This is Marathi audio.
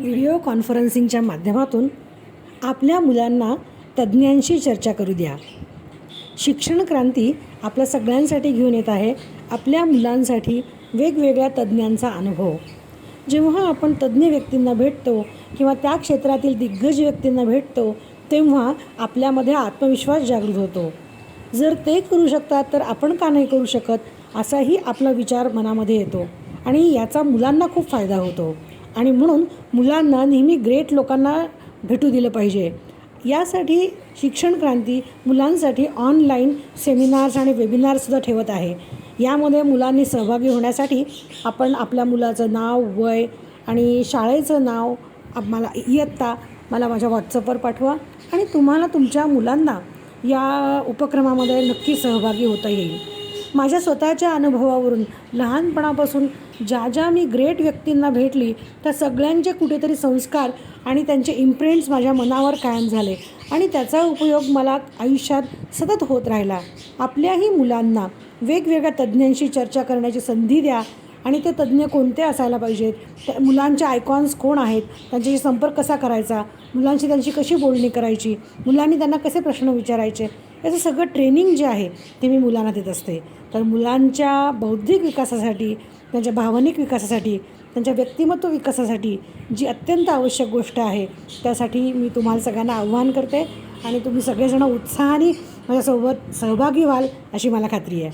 व्हिडिओ कॉन्फरन्सिंगच्या माध्यमातून आपल्या मुलांना तज्ज्ञांशी चर्चा करू द्या. शिक्षण क्रांती आपल्या सगळ्यांसाठी घेऊन येत आहे. आपल्या मुलांसाठी वेगवेगळ्या तज्ज्ञांचा अनुभव. जेव्हा आपण तज्ज्ञ व्यक्तींना भेटतो किंवा त्या क्षेत्रातील दिग्गज व्यक्तींना भेटतो तेव्हा आपल्यामध्ये आत्मविश्वास जागृत होतो. जर ते करू शकतात तर आपण का नाही करू शकत? असाही आपला विचार मनामध्ये येतो आणि याचा मुलांना खूप फायदा होतो. आणि म्हणून मुलांना नेहमी ग्रेट लोकांना भेटू दिलं पाहिजे. यासाठी शिक्षण क्रांती मुलांसाठी ऑनलाईन सेमिनार्स आणि वेबिनारसुद्धा ठेवत आहे. यामध्ये मुलांनी सहभागी होण्यासाठी आपण आपल्या मुलाचं नाव वय आणि शाळेचं नाव मला इयत्ता मला माझ्या व्हॉट्सअपवर पाठवा आणि तुम्हाला तुमच्या मुलांना या उपक्रमामध्ये नक्की सहभागी होता येईल. माझ्या स्वतःच्या अनुभवावरून लहानपणापासून ज्या ज्या मी ग्रेट व्यक्तींना भेटली त्या सगळ्यांचे कुठेतरी संस्कार आणि त्यांचे इम्प्रिंट्स माझ्या मनावर कायम झाले आणि त्याचा उपयोग मला आयुष्यात सतत होत राहिला. आपल्याही मुलांना वेगवेगळ्या तज्ज्ञांशी चर्चा करण्याची संधी द्या आणि ते तज्ज्ञ कोणते असायला पाहिजेत? त्या मुलांचे आयकॉन्स कोण आहेत? त्यांच्याशी संपर्क कसा करायचा? मुलांशी त्यांची कशी बोलणी करायची? मुलांनी त्यांना कसे प्रश्न विचारायचे? याचं सगळं ट्रेनिंग जे आहे ते मी मुलांना देत असते. तर मुलांच्या बौद्धिक विकासासाठी त्यांच्या भावनिक विकासासाठी त्यांच्या व्यक्तिमत्व विकासासाठी जी अत्यंत आवश्यक गोष्ट आहे त्यासाठी मी तुम्हाला सगळ्यांना आव्हान करते. आणि तुम्ही सगळेजण उत्साहाने माझ्यासोबत सहभागी व्हाल अशी मला खात्री आहे.